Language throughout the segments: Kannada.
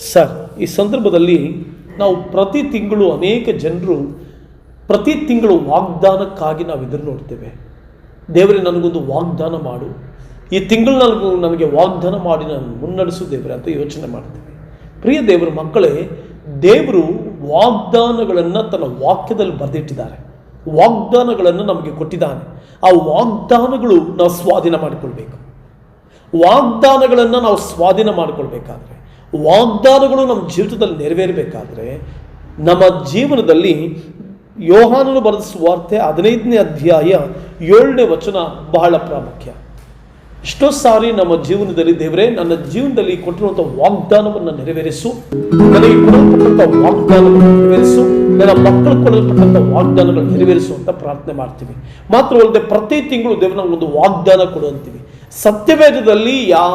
ಸರ್ ಈ ಸಂದರ್ಭದಲ್ಲಿ ನಾವು ಪ್ರತಿ ತಿಂಗಳು ಅನೇಕ ಜನರು ಪ್ರತಿ ತಿಂಗಳು ವಾಗ್ದಾನಕ್ಕಾಗಿ ನಾವು ಎದುರು ನೋಡ್ತೇವೆ. ದೇವರೇ, ನನಗೊಂದು ವಾಗ್ದಾನ ಮಾಡು. ಈ ತಿಂಗಳು ನನಗೂ ನನಗೆ ವಾಗ್ದಾನ ಮಾಡಿ ನಾನು ಮುನ್ನಡೆಸು ದೇವರೇ ಅಂತ ಯೋಚನೆ ಮಾಡ್ತೇವೆ. ಪ್ರಿಯ ದೇವರ, ಮಕ್ಕಳೇ, ದೇವರು ವಾಗ್ದಾನಗಳನ್ನು ತನ್ನ ವಾಕ್ಯದಲ್ಲಿ ಬರೆದಿಟ್ಟಿದ್ದಾರೆ. ವಾಗ್ದಾನಗಳನ್ನು ನಮಗೆ ಕೊಟ್ಟಿದ್ದಾನೆ. ಆ ವಾಗ್ದಾನಗಳು ನಾವು ಸ್ವಾಧೀನ ಮಾಡಿಕೊಳ್ಬೇಕು. ವಾಗ್ದಾನಗಳನ್ನು ನಾವು ಸ್ವಾಧೀನ ಮಾಡಿಕೊಳ್ಬೇಕಾದ್ರೆ ವಾಗ್ದಾನಗಳು ನಮ್ಮ ಜೀವಿತದಲ್ಲಿ ನೆರವೇರಬೇಕಾದ್ರೆ ನಮ್ಮ ಜೀವನದಲ್ಲಿ ಯೋಹಾನನು ಬರೆದ ಸುವಾರ್ತೆ ಹದಿನೈದನೇ ಅಧ್ಯಾಯ ಏಳನೇ ವಚನ ಬಹಳ ಪ್ರಾಮುಖ್ಯ. ಎಷ್ಟೋ ಸಾರಿ ನಮ್ಮ ಜೀವನದಲ್ಲಿ ದೇವರೇ, ನನ್ನ ಜೀವನದಲ್ಲಿ ಕೊಟ್ಟಿರುವಂಥ ವಾಗ್ದಾನವನ್ನು ನೆರವೇರಿಸು. ನನಗೆ ಕೊಡಲ್ಪಟ್ಟಂಥ ವಾಗ್ದಾನವನ್ನು ನೆರವೇರಿಸು. ನನ್ನ ಮಕ್ಕಳು ಕೊಡಲ್ಪಟ್ಟಂಥ ವಾಗ್ದಾನಗಳನ್ನು ನೆರವೇರಿಸು ಅಂತ ಪ್ರಾರ್ಥನೆ ಮಾಡ್ತೀವಿ. ಮಾತ್ರವಲ್ಲದೆ ಪ್ರತಿ ತಿಂಗಳು ದೇವರು ಒಂದು ವಾಗ್ದಾನ ಕೊಡು ಅಂತೀವಿ. ಸತ್ಯವೇದದಲ್ಲಿ ಯಾ,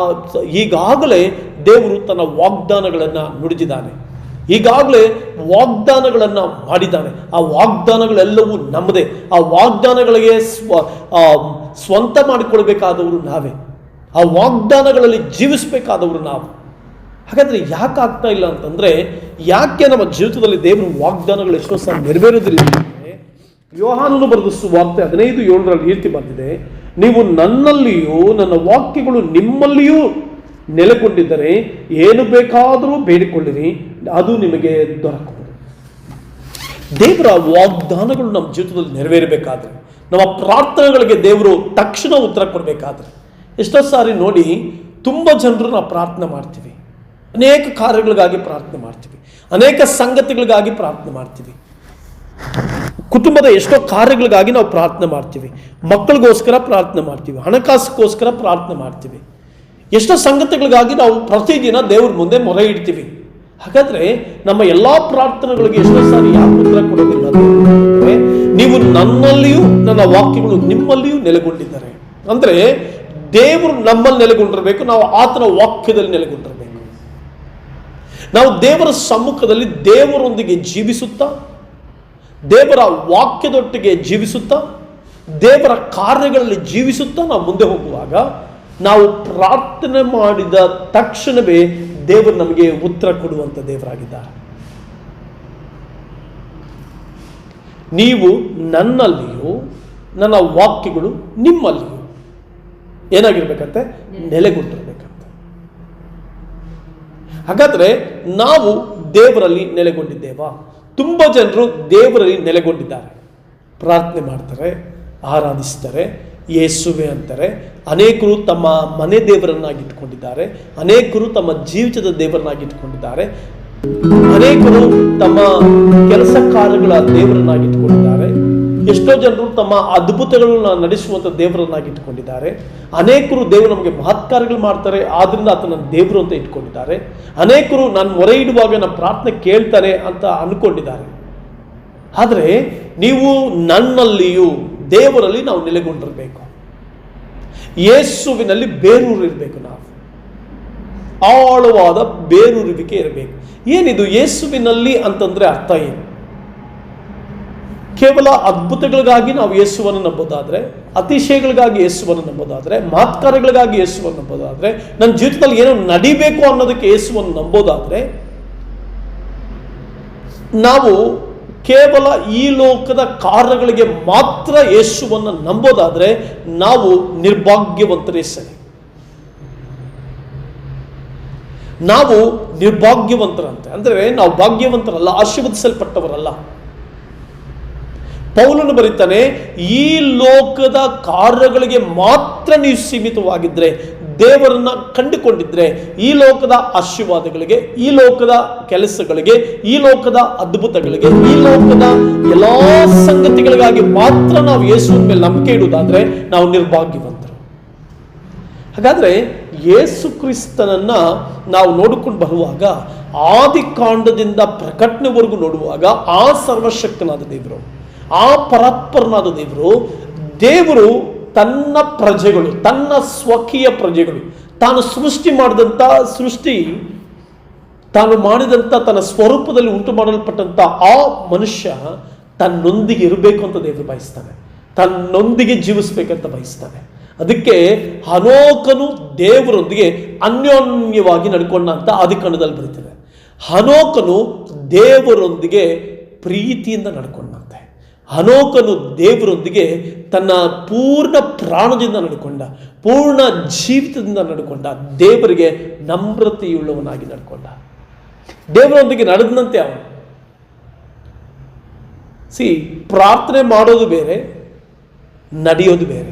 ಈಗಾಗಲೇ ದೇವರು ತನ್ನ ವಾಗ್ದಾನಗಳನ್ನು ನುಡಿದಿದ್ದಾನೆ. ಈಗಾಗಲೇ ವಾಗ್ದಾನಗಳನ್ನು ಮಾಡಿದ್ದಾನೆ. ಆ ವಾಗ್ದಾನಗಳೆಲ್ಲವೂ ನಮ್ಮದೇ. ಆ ವಾಗ್ದಾನಗಳಿಗೆ ಸ್ವ ಸ್ವಂತ ಮಾಡಿಕೊಳ್ಬೇಕಾದವರು ನಾವೇ. ಆ ವಾಗ್ದಾನಗಳಲ್ಲಿ ಜೀವಿಸಬೇಕಾದವರು ನಾವು. ಹಾಗಾದರೆ ಯಾಕೆ ಆಗ್ತಾ ಇಲ್ಲ ಅಂತಂದರೆ, ಯಾಕೆ ನಮ್ಮ ಜೀವಿತದಲ್ಲಿ ದೇವರ ವಾಗ್ದಾನಗಳು ಎಷ್ಟೋ ಸಹ ನೆರವೇರೋದಿಲ್ಲ ವ್ಯವಹಾರನು ಬರೆದ ಸುವಾರ್ತೆ ಹದಿನೈದು ಏಳರಲ್ಲಿ ರೀತಿ ಬಂದಿದೆ, ನೀವು ನನ್ನಲ್ಲಿಯೂ, ನನ್ನ ವಾಕ್ಯಗಳು ನಿಮ್ಮಲ್ಲಿಯೂ ನೆಲೆಗೊಂಡಿದ್ದರೆ, ಏನು ಬೇಕಾದರೂ ಬೇಡಿಕೊಳ್ಳಿರಿ. ಅದು ನಿಮಗೆ ದೊರಕುವುದು ದೇವರ ವಾಗ್ದಾನಗಳು ನಮ್ಮ ಜೀವಿತದಲ್ಲಿ ನೆರವೇರಬೇಕಾದ್ರೆ, ನಮ್ಮ ಪ್ರಾರ್ಥನೆಗಳಿಗೆ ದೇವರು ತಕ್ಷಣ ಉತ್ತರ ಕೊಡಬೇಕಾದ್ರೆ, ಎಷ್ಟೋ ಸಾರಿ ನೋಡಿ ತುಂಬ ಜನರು ನಾವು ಪ್ರಾರ್ಥನೆ ಮಾಡ್ತೀವಿ. ಅನೇಕ ಕಾರ್ಯಗಳಿಗಾಗಿ ಪ್ರಾರ್ಥನೆ ಮಾಡ್ತೀವಿ. ಅನೇಕ ಸಂಗತಿಗಳಿಗಾಗಿ ಪ್ರಾರ್ಥನೆ ಮಾಡ್ತೀವಿ. ಕುಟುಂಬದ ಎಷ್ಟೋ ಕಾರ್ಯಗಳಿಗಾಗಿ ನಾವು ಪ್ರಾರ್ಥನೆ ಮಾಡ್ತೀವಿ. ಮಕ್ಕಳಿಗೋಸ್ಕರ ಪ್ರಾರ್ಥನೆ ಮಾಡ್ತೀವಿ. ಹಣಕಾಸಿಗೋಸ್ಕರ ಪ್ರಾರ್ಥನೆ ಮಾಡ್ತೀವಿ. ಎಷ್ಟೋ ಸಂಗತಿಗಳಿಗಾಗಿ ನಾವು ಪ್ರತಿದಿನ ದೇವ್ರ ಮುಂದೆ ಮೊರೆ ಇಡ್ತೀವಿ. ಹಾಗಾದ್ರೆ ನಮ್ಮ ಎಲ್ಲಾ ಪ್ರಾರ್ಥನೆಗಳಿಗೆ ಎಷ್ಟೋ ಸಾರಿ ಯಾಕೆ ಉತ್ತರ ಕೊಡೋದಿಲ್ಲ ನೀವು ನನ್ನಲ್ಲಿಯೂ ನನ್ನ ವಾಕ್ಯಗಳು ನಿಮ್ಮಲ್ಲಿಯೂ ನೆಲೆಗೊಂಡಿದ್ದಾರೆ. ಅಂದ್ರೆ ದೇವರು ನಮ್ಮಲ್ಲಿ ನೆಲೆಗೊಂಡಿರಬೇಕು, ನಾವು ಆತನ ವಾಕ್ಯದಲ್ಲಿ ನೆಲೆಗೊಂಡಿರಬೇಕು. ನಾವು ದೇವರ ಸಮ್ಮುಖದಲ್ಲಿ ದೇವರೊಂದಿಗೆ ಜೀವಿಸುತ್ತಾ, ದೇವರ ವಾಕ್ಯದೊಟ್ಟಿಗೆ ಜೀವಿಸುತ್ತಾ, ದೇವರ ಕಾರ್ಯಗಳಲ್ಲಿ ಜೀವಿಸುತ್ತಾ ನಾವು ಮುಂದೆ ಹೋಗುವಾಗ, ನಾವು ಪ್ರಾರ್ಥನೆ ಮಾಡಿದ ತಕ್ಷಣವೇ ದೇವರು ನಮಗೆ ಉತ್ತರ ಕೊಡುವಂಥ ದೇವರಾಗಿದ್ದಾರೆ ನೀವು ನನ್ನಲ್ಲಿಯೂ, ನನ್ನ ವಾಕ್ಯಗಳು ನಿಮ್ಮಲ್ಲಿಯೂ ಏನಾಗಿರ್ಬೇಕಂತೆ? ನೆಲೆಗೊಂಡಿರ್ಬೇಕಂತೆ. ಹಾಗಾದ್ರೆ ನಾವು ದೇವರಲ್ಲಿ ನೆಲೆಗೊಂಡಿದ್ದೇವಾ? ತುಂಬ ಜನರು ದೇವರಲ್ಲಿ ನೆಲೆಗೊಂಡಿದ್ದಾರೆ. ಪ್ರಾರ್ಥನೆ ಮಾಡ್ತಾರೆ, ಆರಾಧಿಸ್ತಾರೆ ಯೇಸುವೆ ಅಂತಾರೆ. ಅನೇಕರು ತಮ್ಮ ಮನೆ ದೇವರನ್ನಾಗಿ ಇಟ್ಕೊಂಡಿದ್ದಾರೆ ಅನೇಕರು ತಮ್ಮ ಜೀವಿತದ ದೇವರನ್ನಾಗಿ ಇಟ್ಕೊಂಡಿದ್ದಾರೆ ಅನೇಕರು ತಮ್ಮ ಕೆಲಸ ಕಾರ್ಯಗಳ ದೇವರನ್ನಾಗಿ ಇಟ್ಕೊಂಡಿದ್ದಾರೆ ಎಷ್ಟೋ ಜನರು ತಮ್ಮ ಅದ್ಭುತಗಳನ್ನ ನಡೆಸುವಂತ ದೇವರನ್ನಾಗಿ ಇಟ್ಕೊಂಡಿದ್ದಾರೆ ಅನೇಕರು ದೇವರು ನಮಗೆ ಮಹತ್ಕಾರ್ಯಗಳು ಮಾಡ್ತಾರೆ, ಆದ್ರಿಂದ ಆತನ ದೇವರು ಅಂತ ಇಟ್ಕೊಂಡಿದ್ದಾರೆ. ಅನೇಕರು ನಾನು ಮೊರೆ ಇಡುವಾಗ ನನ್ನ ಪ್ರಾರ್ಥನೆ ಕೇಳ್ತಾರೆ ಅಂತ ಅನ್ಕೊಂಡಿದ್ದಾರೆ. ಆದರೆ, ನೀವು ನನ್ನಲ್ಲಿಯೂ ದೇವರಲ್ಲಿ ನಾವು ನೆಲೆಗೊಂಡಿರಬೇಕು. ಯೇಸುವಿನಲ್ಲಿ ಬೇರೂರಿರಬೇಕು ನಾವು. ಆಳವಾದ ಬೇರೂರುವಿಕೆ ಇರಬೇಕು. ಏನಿದು ಯೇಸುವಿನಲ್ಲಿ ಅಂತಂದ್ರೆ ಅರ್ಥ ಏನು? ಕೇವಲ ಅದ್ಭುತಗಳಿಗಾಗಿ ನಾವು ಯೇಸುವನ್ನು ನಂಬೋದಾದ್ರೆ, ಅತಿಶಯಗಳಿಗಾಗಿ ಯೇಸುವನ್ನು ನಂಬೋದಾದ್ರೆ, ಮಾತ್ಕಾರಗಳಿಗಾಗಿ ಯೇಸುವನ್ನು ನಂಬೋದಾದ್ರೆ, ನನ್ನ ಜೀವಿತದಲ್ಲಿ ಏನೋ ನಡಿಬೇಕು ಅನ್ನೋದಕ್ಕೆ ಯೇಸುವನ್ನು ನಂಬೋದಾದ್ರೆ, ನಾವು ಕೇವಲ ಈ ಲೋಕದ ಕಾರ್ಯಗಳಿಗೆ ಮಾತ್ರ ಯೇಸುವನ್ನು ನಂಬೋದಾದ್ರೆ ನಾವು ನಿರ್ಭಾಗ್ಯವಂತರೇ ಸರಿ. ನಾವು ನಿರ್ಭಾಗ್ಯವಂತರಂತೆ. ಅಂದರೆ ನಾವು ಭಾಗ್ಯವಂತರಲ್ಲ, ಆಶೀರ್ವದಿಸಲ್ಪಟ್ಟವರಲ್ಲ. ಪೌಲನು ಬರೀತಾನೆ, ಈ ಲೋಕದ ಕಾರ್ಯಗಳಿಗೆ ಮಾತ್ರ ನೀವು ಸೀಮಿತವಾಗಿದ್ರೆ ದೇವರನ್ನ ಕಂಡುಕೊಂಡಿದ್ರೆ ಈ ಲೋಕದ ಆಶೀರ್ವಾದಗಳಿಗೆ, ಈ ಲೋಕದ ಕೆಲಸಗಳಿಗೆ, ಈ ಲೋಕದ ಅದ್ಭುತಗಳಿಗೆ, ಈ ಲೋಕದ ಎಲ್ಲಾ ಸಂಗತಿಗಳಿಗಾಗಿ ಮಾತ್ರ ನಾವು ಯೇಸುವಿನ ಮೇಲೆ ನಂಬಿಕೆ ಇಡುವುದಾದ್ರೆ ನಾವು ನಿರ್ಭಾಗ್ಯವಂತರು. ಹಾಗಾದ್ರೆ ಯೇಸು ಕ್ರಿಸ್ತನನ್ನ ನಾವು ನೋಡಿಕೊಂಡು ಬರುವಾಗ ಆದಿಕಾಂಡದಿಂದ ಪ್ರಕಟಣೆವರೆಗೂ ನೋಡುವಾಗ ಆ ಸರ್ವಶಕ್ತನಾದ ದೇವರು, ಆ ಪರಾತ್ಪರನಾದ ದೇವರು ದೇವರು ತನ್ನ ಪ್ರಜೆಗಳು, ತನ್ನ ಸ್ವಕೀಯ ಪ್ರಜೆಗಳು, ತಾನು ಸೃಷ್ಟಿ ಮಾಡಿದಂಥ ಸೃಷ್ಟಿ, ತಾನು ಮಾಡಿದಂಥ ತನ್ನ ಸ್ವರೂಪದಲ್ಲಿ ಉಂಟು ಮಾಡಲ್ಪಟ್ಟಂಥ ಆ ಮನುಷ್ಯ ತನ್ನೊಂದಿಗೆ ಇರಬೇಕು ಅಂತ ದೇವರು ಬಯಸ್ತಾನೆ. ತನ್ನೊಂದಿಗೆ ಜೀವಿಸ್ಬೇಕಂತ ಬಯಸ್ತಾನೆ. ಅದಕ್ಕೆ ಹನೋಕನು ದೇವರೊಂದಿಗೆ ಅನ್ಯೋನ್ಯವಾಗಿ ನಡ್ಕೊಂಡ ಅಂತ ಆದಿಕಾಂಡದಲ್ಲಿ ಬರೀತದೆ. ಹನೋಕನು ದೇವರೊಂದಿಗೆ ಪ್ರೀತಿಯಿಂದ ನಡ್ಕೊಂಡಂತೆ ಹನೋಕನು ದೇವರೊಂದಿಗೆ ತನ್ನ ಪೂರ್ಣ ಪ್ರಾಣದಿಂದ ನಡ್ಕೊಂಡ, ಪೂರ್ಣ ಜೀವಿತದಿಂದ ನಡ್ಕೊಂಡ, ದೇವರಿಗೆ ನಮ್ರತೆಯುಳ್ಳವನಾಗಿ ನಡ್ಕೊಂಡ. ದೇವರೊಂದಿಗೆ ನಡೆದಂತೆ ಅವನು. ಸಿ ಪ್ರಾರ್ಥನೆ ಮಾಡೋದು ಬೇರೆ, ನಡೆಯೋದು ಬೇರೆ.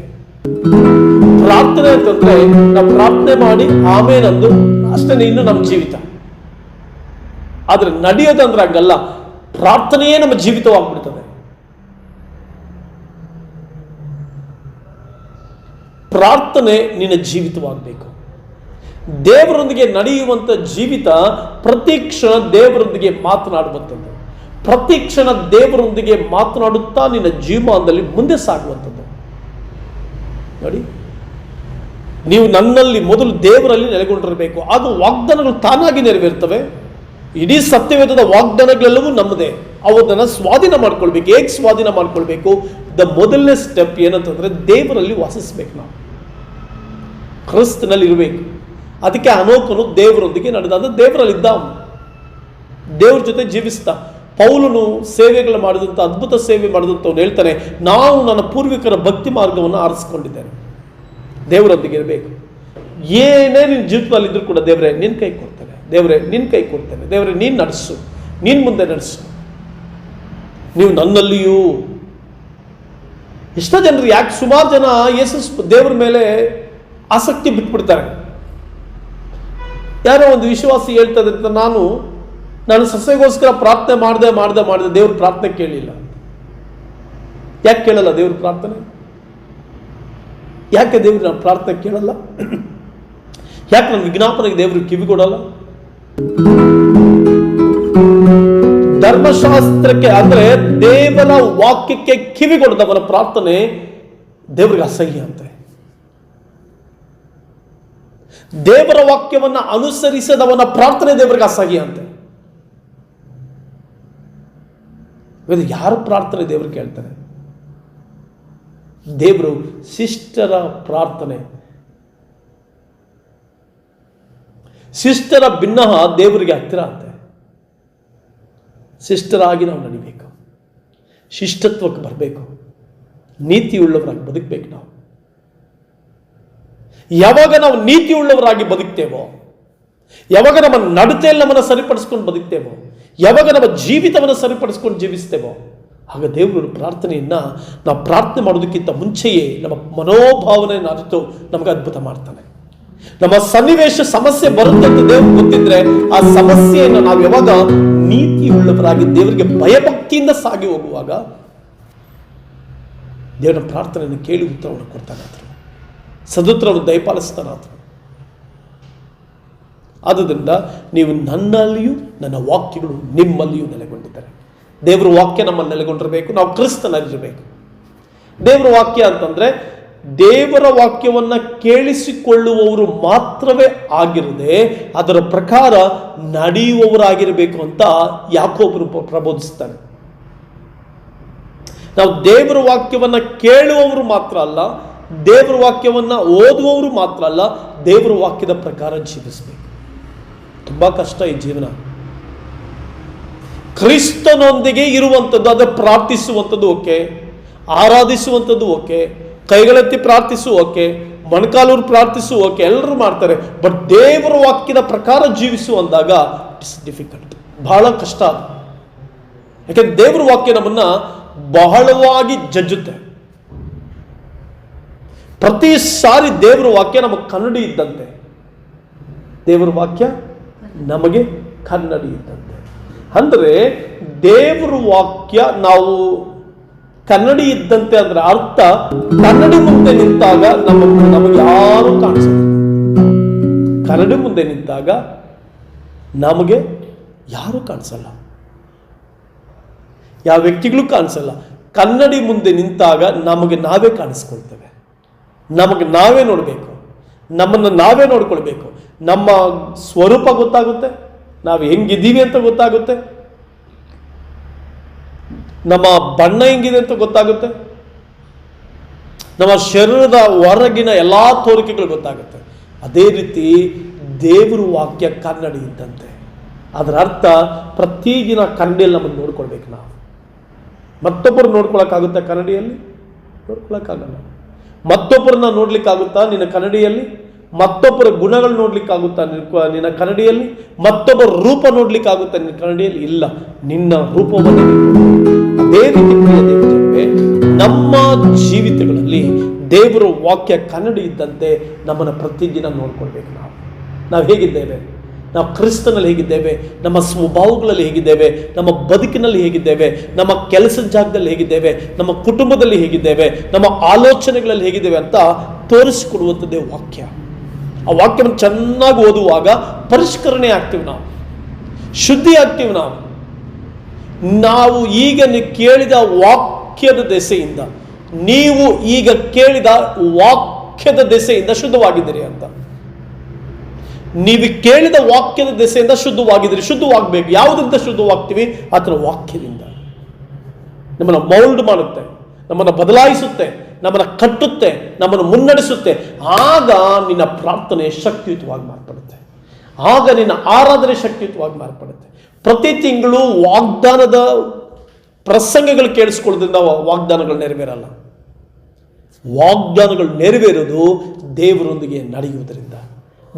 ಪ್ರಾರ್ಥನೆ ಅಂತಂದ್ರೆ ನಾವು ಪ್ರಾರ್ಥನೆ ಮಾಡಿ, ಆಮೇಲಂದು ಅಷ್ಟೇ ಇನ್ನು ನಮ್ಮ ಜೀವಿತ. ಆದ್ರೆ ನಡೆಯೋದಂದ್ರೆ ಹಂಗಲ್ಲ, ಪ್ರಾರ್ಥನೆಯೇ ನಮ್ಮ ಜೀವಿತವಾಗ್ಬಿಡ್ತದೆ. ಪ್ರಾರ್ಥನೆ ನಿನ್ನ ಜೀವಿತವಾಗಬೇಕು. ದೇವರೊಂದಿಗೆ ನಡೆಯುವಂಥ ಜೀವಿತ ಪ್ರತಿ ಕ್ಷಣ ದೇವರೊಂದಿಗೆ ಮಾತನಾಡುವಂಥದ್ದು. ಪ್ರತಿ ಕ್ಷಣ ದೇವರೊಂದಿಗೆ ಮಾತನಾಡುತ್ತಾ ನಿನ್ನ ಜೀವನದಲ್ಲಿ ಮುಂದೆ ಸಾಗುವಂಥದ್ದು. ನೋಡಿ, ನೀವು ನನ್ನಲ್ಲಿ ಮೊದಲು ದೇವರಲ್ಲಿ ನೆಲೆಗೊಂಡಿರಬೇಕು. ಅದು ವಾಗ್ದಾನಗಳು ತಾನಾಗಿ ನೆರವೇರ್ತವೆ. ಇಡೀ ಸತ್ಯವೇದದ ವಾಗ್ದಾನಗಳೆಲ್ಲವೂ ನಮ್ಮದೇ. ಅವುದನ್ನು ಸ್ವಾಧೀನ ಮಾಡ್ಕೊಳ್ಬೇಕು, ಹೇಗೆ ಸ್ವಾಧೀನ ಮಾಡ್ಕೊಳ್ಬೇಕು? ದ ಮೊದಲನೇ ಸ್ಟೆಪ್ ಏನಂತಂದ್ರೆ ದೇವರಲ್ಲಿ ವಾಸಿಸ್ಬೇಕು ನಾವು. ಕ್ರಿಸ್ತನಲ್ಲಿ ಇರಬೇಕು ಅದಕ್ಕೆ ಅನೋಕನು ದೇವರೊಂದಿಗೆ ನಡೆದ, ಅಂದ್ರೆ ದೇವರಲ್ಲಿದ್ದ ದೇವ್ರ ಜೊತೆ ಜೀವಿಸ್ತ, ಪೌಲನು ಸೇವೆಗಳು ಮಾಡಿದಂಥ ಅದ್ಭುತ ಸೇವೆ ಮಾಡಿದಂಥವ್ನು ಹೇಳ್ತಾನೆ, ನಾವು ನನ್ನ ಪೂರ್ವಿಕರ ಭಕ್ತಿ ಮಾರ್ಗವನ್ನು ಆರಿಸ್ಕೊಂಡಿದ್ದೇನೆ. ದೇವರೊಂದಿಗೆ ಇರಬೇಕು. ಏನೇ ನಿನ್ನ ಜೀವಿತದಲ್ಲಿ ಇದ್ರೂ ಕೂಡ ದೇವರೇ, ನಿನ್ನ ಕೈ ಕೊಡ್ತೇನೆ. ದೇವರೇ, ನಿನ್ನ ಕೈ ಕೊಡ್ತೇನೆ. ದೇವರೇ, ನೀನು ನಡೆಸು. ನೀನು ಮುಂದೆ ನಡೆಸು. ನೀವು ನನ್ನಲ್ಲಿಯೂ. ಎಷ್ಟೋ ಜನರು ಯಾಕೆ ಸುಮಾರು ಜನ ಯೇಸು ದೇವರ ಮೇಲೆ ಆಸಕ್ತಿ ಬಿಟ್ಬಿಡ್ತಾರೆ. ಯಾರೋ ಒಂದು ವಿಶ್ವಾಸಿ ಹೇಳ್ತದೆ ಅಂತ ನಾನು ನಾನು ಸಸ್ಯಗೋಸ್ಕರ ಪ್ರಾರ್ಥನೆ ಮಾಡದೆ ಮಾಡಿದೆ ಮಾಡಿದೆ ದೇವ್ರ ಪ್ರಾರ್ಥನೆ ಕೇಳಿಲ್ಲ. ಯಾಕೆ ಕೇಳಲ್ಲ ದೇವ್ರ ಪ್ರಾರ್ಥನೆ? ಯಾಕೆ ದೇವ್ರು ನಾನು ಪ್ರಾರ್ಥನೆ ಕೇಳಲ್ಲ? ಯಾಕೆ ನನ್ನ ವಿಜ್ಞಾಪನೆಗೆ ದೇವರು ಕಿವಿ ಕೊಡಲ್ಲ? ಧರ್ಮಶಾಸ್ತ್ರಕ್ಕೆ ಅಂದ್ರೆ ದೇವರ ವಾಕ್ಯಕ್ಕೆ ಕಿವಿ ಕೊಡದವನ ಪ್ರಾರ್ಥನೆ ದೇವ್ರಿಗೆ ಅಸಹ್ಯ ಅಂತೆ. ದೇವರ ವಾಕ್ಯವನ್ನ ಅನುಸರಿಸದವನ ಪ್ರಾರ್ಥನೆ ದೇವರಿಗೆ ಅಸಹ್ಯ ಅಂತೆ. ಯಾರು ಪ್ರಾರ್ಥನೆ ದೇವರು ಕೇಳ್ತಾರೆ ದೇವರು ಶಿಷ್ಟರ ಪ್ರಾರ್ಥನೆ. ಶಿಷ್ಟರ ಭಿನ್ನಹ ದೇವರಿಗೆ ಹತ್ತಿರ ಅಂತೆ. ಶಿಷ್ಟರಾಗಿ ನಾವು ನಡಿಬೇಕು. ಶಿಷ್ಟತ್ವಕ್ಕೆ ಬರಬೇಕು. ನೀತಿಯುಳ್ಳವರಾಗಿ ಬದುಕಬೇಕು ನಾವು. ಯಾವಾಗ ನಾವು ನೀತಿಯುಳ್ಳವರಾಗಿ ಬದುಕ್ತೇವೋ, ಯಾವಾಗ ನಮ್ಮ ನಡತೆಯಲ್ಲಿ ನಮ್ಮನ್ನು ಸರಿಪಡಿಸ್ಕೊಂಡು ಬದುಕ್ತೇವೋ, ಯಾವಾಗ ನಮ್ಮ ಜೀವಿತವನ್ನು ಸರಿಪಡಿಸ್ಕೊಂಡು ಜೀವಿಸ್ತೇವೋ, ಆಗ ದೇವರು ಪ್ರಾರ್ಥನೆಯನ್ನ ನಾವು ಪ್ರಾರ್ಥನೆ ಮಾಡೋದಕ್ಕಿಂತ ಮುಂಚೆಯೇ ನಮ್ಮ ಮನೋಭಾವನೆಯನ್ನು ಅರಿತು ನಮಗೆ ಅದ್ಭುತ ಮಾಡ್ತಾನೆ. ನಮ್ಮ ಸನ್ನಿವೇಶ ಸಮಸ್ಯೆ ಬರುತ್ತೆ ಅಂತ ದೇವ್ರಿಗೆ ಗೊತ್ತಿದ್ರೆ ಆ ಸಮಸ್ಯೆಯನ್ನು ನಾವು ಯಾವಾಗ ನೀತಿಯುಳ್ಳವರಾಗಿ ದೇವರಿಗೆ ಭಯಭಕ್ತಿಯಿಂದ ಸಾಗಿ ಹೋಗುವಾಗ ದೇವರ ಪ್ರಾರ್ಥನೆಯನ್ನು ಕೇಳಿ ಉತ್ತರವನ್ನು ಕೊಡ್ತಾನೆ ಆತನು. ದಯಪಾಲಿಸ್ತಾನಾತನು ಆದ್ದರಿಂದ ನೀವು ನನ್ನಲ್ಲಿಯೂ ನನ್ನ ವಾಕ್ಯಗಳು ನಿಮ್ಮಲ್ಲಿಯೂ ನೆಲೆಗೊಂಡಿದ್ದಾರೆ. ದೇವರ ವಾಕ್ಯ ನಮ್ಮಲ್ಲಿ ನೆಲೆಗೊಂಡಿರಬೇಕು, ನಾವು ಕ್ರಿಸ್ತನಲ್ಲಿರಬೇಕು. ದೇವರ ವಾಕ್ಯ ಅಂತಂದ್ರೆ ದೇವರ ವಾಕ್ಯವನ್ನ ಕೇಳಿಸಿಕೊಳ್ಳುವವರು ಮಾತ್ರವೇ ಆಗಿರದೆ ಅದರ ಪ್ರಕಾರ ನಡೆಯುವವರಾಗಿರಬೇಕು ಅಂತ ಯಾಕೊಬ್ಬರು ಪ್ರಬೋಧಿಸ್ತಾನೆ ನಾವು ದೇವರ ವಾಕ್ಯವನ್ನು ಕೇಳುವವರು ಮಾತ್ರ ಅಲ್ಲ ದೇವರ ವಾಕ್ಯವನ್ನ ಓದುವವರು ಮಾತ್ರ ಅಲ್ಲ, ದೇವರ ವಾಕ್ಯದ ಪ್ರಕಾರ ಜೀವಿಸಬೇಕು. ತುಂಬಾ ಕಷ್ಟ ಈ ಜೀವನ. ಕ್ರಿಸ್ತನೊಂದಿಗೆ ಇರುವಂಥದ್ದು, ಅದು ಪ್ರಾರ್ಥಿಸುವಂಥದ್ದು ಓಕೆ, ಆರಾಧಿಸುವಂಥದ್ದು ಓಕೆ, ಕೈಗಳೆತ್ತಿ ಪ್ರಾರ್ಥಿಸು ಓಕೆ, ಮೊಣಕಾಲೂರು ಪ್ರಾರ್ಥಿಸು ಓಕೆ, ಎಲ್ಲರೂ ಮಾಡ್ತಾರೆ. ಬಟ್ ದೇವರ ವಾಕ್ಯದ ಪ್ರಕಾರ ಜೀವಿಸು ಅಂದಾಗ ಇಟ್ಸ್ ಡಿಫಿಕಲ್ಟ್ ಬಹಳ ಕಷ್ಟ ಯಾಕೆಂದ್ರೆ ದೇವರ ವಾಕ್ಯ ನಮ್ಮನ್ನ ಬಹಳವಾಗಿ ಜಜ್ಜುತ್ತೆ. ಪ್ರತಿ ಸಾರಿ ದೇವರ ವಾಕ್ಯ ನಮಗೆ ಕನ್ನಡಿ ಇದ್ದಂತೆ. ದೇವರ ವಾಕ್ಯ ನಮಗೆ ಕನ್ನಡಿ ಇದ್ದಂತೆ. ಅಂದರೆ ದೇವರ ವಾಕ್ಯ ನಾವು ಕನ್ನಡಿ ಇದ್ದಂತೆ ಅಂದ್ರೆ ಅರ್ಥ ಕನ್ನಡಿ ಮುಂದೆ ನಿಂತಾಗ ನಮ್ಮ ನಮಗೆ ಯಾರು ಕಾಣಿಸಲ್ಲ. ಕನ್ನಡಿ ಮುಂದೆ ನಿಂತಾಗ ನಮಗೆ ಯಾರು ಕಾಣಿಸಲ್ಲ. ಯಾವ ವ್ಯಕ್ತಿಗಳು ಕಾಣಿಸಲ್ಲ. ಕನ್ನಡಿ ಮುಂದೆ ನಿಂತಾಗ ನಮಗೆ ನಾವೇ ಕಾಣಿಸ್ಕೊಳ್ತೇವೆ. ನಮಗೆ ನಾವೇ ನೋಡಬೇಕು. ನಮ್ಮನ್ನು ನಾವೇ ನೋಡ್ಕೊಳ್ಬೇಕು. ನಮ್ಮ ಸ್ವರೂಪ ಗೊತ್ತಾಗುತ್ತೆ. ನಾವು ಹೆಂಗಿದ್ದೀವಿ ಅಂತ ಗೊತ್ತಾಗುತ್ತೆ. ನಮ್ಮ ಬಣ್ಣ ಹೆಂಗಿದೆ ಅಂತ ಗೊತ್ತಾಗುತ್ತೆ. ನಮ್ಮ ಶರೀರದ ಹೊರಗಿನ ಎಲ್ಲ ತೋರಿಕೆಗಳು ಗೊತ್ತಾಗುತ್ತೆ. ಅದೇ ರೀತಿ ದೇವರು ವಾಕ್ಯ ಕನ್ನಡಿ ಇದ್ದಂತೆ. ಅದರ ಅರ್ಥ ಪ್ರತಿದಿನ ಕನ್ನಡಿಯಲ್ಲಿ ನಮ್ಮನ್ನು ನೋಡ್ಕೊಳ್ಬೇಕು ನಾವು. ಮತ್ತೊಬ್ಬರು ನೋಡ್ಕೊಳಕ್ಕಾಗುತ್ತೆ ಕನ್ನಡಿಯಲ್ಲಿ? ನೋಡ್ಕೊಳಕ್ಕಾಗಲ್ಲ. ಮತ್ತೊಬ್ಬರನ್ನ ನೋಡ್ಲಿಕ್ಕಾಗುತ್ತಾ ನಿನ್ನ ಕನ್ನಡಿಯಲ್ಲಿ? ಮತ್ತೊಬ್ಬರ ಗುಣಗಳು ನೋಡ್ಲಿಕ್ಕಾಗುತ್ತಾ ನಿನ್ನ ಕನ್ನಡಿಯಲ್ಲಿ? ಮತ್ತೊಬ್ಬರ ರೂಪ ನೋಡ್ಲಿಕ್ಕಾಗುತ್ತಾ ನಿನ್ನ ಕನ್ನಡಿಯಲ್ಲಿ? ಇಲ್ಲ. ನಿನ್ನ ರೂಪವನ್ನು ನೀನು ಅದೇ ರೀತಿ ನಮ್ಮ ಜೀವಿತಗಳಲ್ಲಿ ದೇವರ ವಾಕ್ಯ ಕನ್ನಡಿ ಇದ್ದಂತೆ ನಮ್ಮನ್ನು ಪ್ರತಿದಿನ ನೋಡ್ಕೊಳ್ಬೇಕು ನಾವು. ನಾವು ಹೇಗಿದ್ದೇವೆ? ನಾವು ಕ್ರಿಸ್ತನಲ್ಲಿ ಹೇಗಿದ್ದೇವೆ, ನಮ್ಮ ಸ್ವಭಾವಗಳಲ್ಲಿ ಹೇಗಿದ್ದೇವೆ, ನಮ್ಮ ಬದುಕಿನಲ್ಲಿ ಹೇಗಿದ್ದೇವೆ, ನಮ್ಮ ಕೆಲಸದ ಜಾಗದಲ್ಲಿ ಹೇಗಿದ್ದೇವೆ, ನಮ್ಮ ಕುಟುಂಬದಲ್ಲಿ ಹೇಗಿದ್ದೇವೆ, ನಮ್ಮ ಆಲೋಚನೆಗಳಲ್ಲಿ ಹೇಗಿದ್ದೇವೆ ಅಂತ ತೋರಿಸಿಕೊಡುವಂಥದ್ದೇ ವಾಕ್ಯ. ಆ ವಾಕ್ಯವನ್ನು ಚೆನ್ನಾಗಿ ಓದುವಾಗ ಪರಿಷ್ಕರಣೆ ಆಗ್ತೀವಿ ನಾವು, ಶುದ್ಧಿ ಆಗ್ತೀವಿ ನಾವು. ನಾವು ಈಗ ಕೇಳಿದ ವಾಕ್ಯದ ದೆಸೆಯಿಂದ, ನೀವು ಈಗ ಕೇಳಿದ ವಾಕ್ಯದ ದೆಸೆಯಿಂದ ಶುದ್ಧವಾಗಿದ್ದೀರಿ ಅಂತ. ನೀವು ಕೇಳಿದ ವಾಕ್ಯದ ದೆಸೆಯಿಂದ ಶುದ್ಧವಾಗಿದ್ದೀರಿ, ಶುದ್ಧವಾಗಬೇಕು. ಯಾವುದರಿಂದ ಶುದ್ಧವಾಗ್ತೀವಿ? ಅದರ ವಾಕ್ಯದಿಂದ. ನಮ್ಮನ್ನು ಮೌಲ್ಡ್ ಮಾಡುತ್ತೆ, ನಮ್ಮನ್ನು ಬದಲಾಯಿಸುತ್ತೆ, ನಮ್ಮನ್ನು ಕಟ್ಟುತ್ತೆ, ನಮ್ಮನ್ನು ಮುನ್ನಡೆಸುತ್ತೆ. ಆಗ ನಿನ್ನ ಪ್ರಾರ್ಥನೆ ಶಕ್ತಿಯುತವಾಗಿ ಮಾರ್ಪಡುತ್ತೆ. ಆಗ ನಿನ್ನ ಆರಾಧನೆ ಶಕ್ತಿಯುತವಾಗಿ ಮಾರ್ಪಡುತ್ತೆ. ಪ್ರತಿ ತಿಂಗಳು ವಾಗ್ದಾನದ ಪ್ರಸಂಗಗಳು ಕೇಳಿಸ್ಕೊಳ್ಳೋದ್ರಿಂದ ವಾಗ್ದಾನಗಳು ನೆರವೇರಲ್ಲ. ವಾಗ್ದಾನಗಳು ನೆರವೇರೋದು ದೇವರೊಂದಿಗೆ ನಡೆಯುವುದರಿಂದ.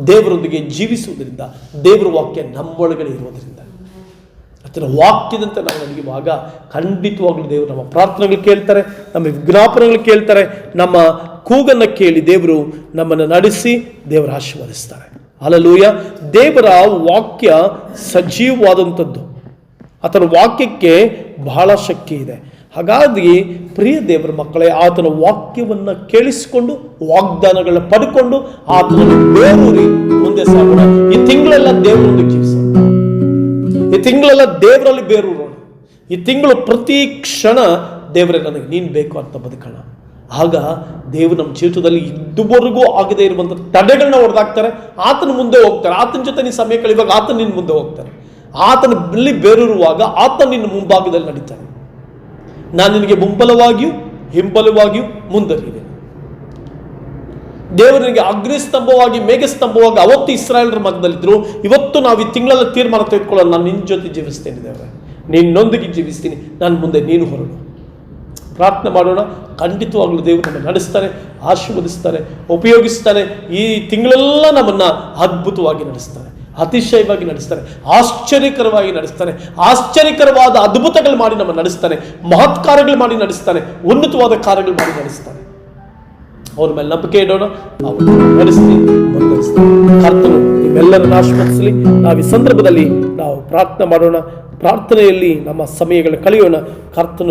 ದೇವರೊಂದಿಗೆ ಜೀವಿಸುವುದರಿಂದ ದೇವರ ವಾಕ್ಯ ನಮ್ಮೊಳಗಡೆ ಇರುವುದರಿಂದ. ಅದರ ವಾಕ್ಯದಂತೆ ನಾವು ನಡೆಯುವಾಗ ಖಂಡಿತವಾಗಲೂ ದೇವರು ನಮ್ಮ ಪ್ರಾರ್ಥನೆಗಳು ಕೇಳ್ತಾರೆ, ನಮ್ಮ ವಿಜ್ಞಾಪನೆಗಳು ಕೇಳ್ತಾರೆ, ನಮ್ಮ ಕೂಗನ್ನು ಕೇಳಿ ದೇವರು ನಮ್ಮನ್ನು ನಡೆಸಿ ದೇವರ ಆಶೀರ್ವದಿಸ್ತಾರೆ. ಅಲ್ಲೂಯ ದೇವರ ವಾಕ್ಯ ಸಜೀವವಾದಂಥದ್ದು. ಆತನ ವಾಕ್ಯಕ್ಕೆ ಬಹಳ ಶಕ್ತಿ ಇದೆ. ಹಾಗಾಗಿ ಪ್ರಿಯ ದೇವರ ಮಕ್ಕಳೇ, ಆತನ ವಾಕ್ಯವನ್ನು ಕೇಳಿಸಿಕೊಂಡು, ವಾಗ್ದಾನಗಳನ್ನ ಪಡ್ಕೊಂಡು, ಆತನನ್ನು ಬೇರೂರಿ ಮುಂದೆ ಸಾಗೋಣ. ಈ ತಿಂಗಳೆಲ್ಲ ದೇವರನ್ನು ಜೀವಿಸೋಣ ಈ ತಿಂಗಳೆಲ್ಲ ದೇವರಲ್ಲಿ ಬೇರೂರೋಣ. ಈ ತಿಂಗಳು ಪ್ರತಿ ಕ್ಷಣ ದೇವರೇ ನನಗೆ ನೀನು ಬೇಕು ಅಂತ ಬದುಕೋಣ. ಆಗ ದೇವರು ನಮ್ಮ ಜೀವಿತದಲ್ಲಿ ಇದುವರೆಗೂ ಆಗದೆ ಇರುವಂಥ ತಡೆಗಳನ್ನ ಹೊಡೆದಾಕ್ತಾರೆ. ಆತನ ಮುಂದೆ ಹೋಗ್ತಾರೆ. ಆತನ ಜೊತೆ ನೀನು ಸಮಯ ಕಳೆಯುವಾಗ ಆತನ ನಿನ್ನ ಮುಂದೆ ಹೋಗ್ತಾರೆ. ಆತನ ಬಿಲ್ಲಿ ಬೇರೂರುವಾಗ ಆತ ನಿನ್ನ ಮುಂಭಾಗದಲ್ಲಿ ನಡೀತಾನೆ ನಾನು ನಿನಗೆ ಮುಂಬಲವಾಗಿಯೂ ಹಿಂಬಲವಾಗಿಯೂ ಮುಂದರಿದೆ. ದೇವರಿಗೆ ಅಗ್ನಿಸ್ತಂಭವಾಗಿ, ಮೇಘಸ್ತಂಭವಾಗಿ, ಅವತ್ತು ಇಸ್ರಾಯೇಲ್ರ ಮಧ್ಯದಲ್ಲಿದ್ದರು ಇವತ್ತು ನಾವು ಈ ತಿಂಗಳಲ್ಲಿ ತೀರ್ಮಾನ ತೆಗೆದುಕೊಳ್ಳೋಣ ನಾನು ನಿನ್ನ ಜೊತೆ ಜೀವಿಸ್ತೇನೆ ದೇವರೇ. ನಿನ್ನೊಂದಿಗೆ ಜೀವಿಸ್ತೀನಿ. ನಾನು ಮುಂದೆ ನೀನು ಹೊರಡು. ಪ್ರಾರ್ಥನೆ ಮಾಡೋಣ. ಖಂಡಿತವಾಗ್ಲೂ ದೇವರು ನಮ್ಮನ್ನು ನಡೆಸ್ತಾರೆ, ಆಶೀರ್ವದಿಸ್ತಾರೆ, ಉಪಯೋಗಿಸ್ತಾರೆ. ಈ ತಿಂಗಳೆಲ್ಲ ನಮ್ಮನ್ನು ಅದ್ಭುತವಾಗಿ ನಡೆಸ್ತಾರೆ. ಅತಿಶಯವಾಗಿ ನಡೆಸ್ತಾರೆ, ಆಶ್ಚರ್ಯಕರವಾಗಿ ನಡೆಸ್ತಾನೆ ಆಶ್ಚರ್ಯಕರವಾದ ಅದ್ಭುತಗಳು ಮಾಡಿ ನಮ್ಮ ನಡೆಸ್ತಾನೆ ಮಹತ್ ಕಾರ್ಯಗಳು ಮಾಡಿ ನಡೆಸ್ತಾನೆ ಉನ್ನತವಾದ ಕಾರ್ಯಗಳು ಮಾಡಿ ನಡೆಸ್ತಾನೆ ಅವ್ರ ಮೇಲೆ ನಂಬಿಕೆ ಇಡೋಣ, ಅವರು ನಡೆಸಿ ಕರ್ತನು ನಿಮ್ಮೆಲ್ಲರನ್ನು ನಾವು ಈ ಸಂದರ್ಭದಲ್ಲಿ ನಾವು ಪ್ರಾರ್ಥನೆ ಮಾಡೋಣ, ಪ್ರಾರ್ಥನೆಯಲ್ಲಿ ನಮ್ಮ ಸಮಯಗಳು ಕಳೆಯೋಣ. ಕರ್ತನು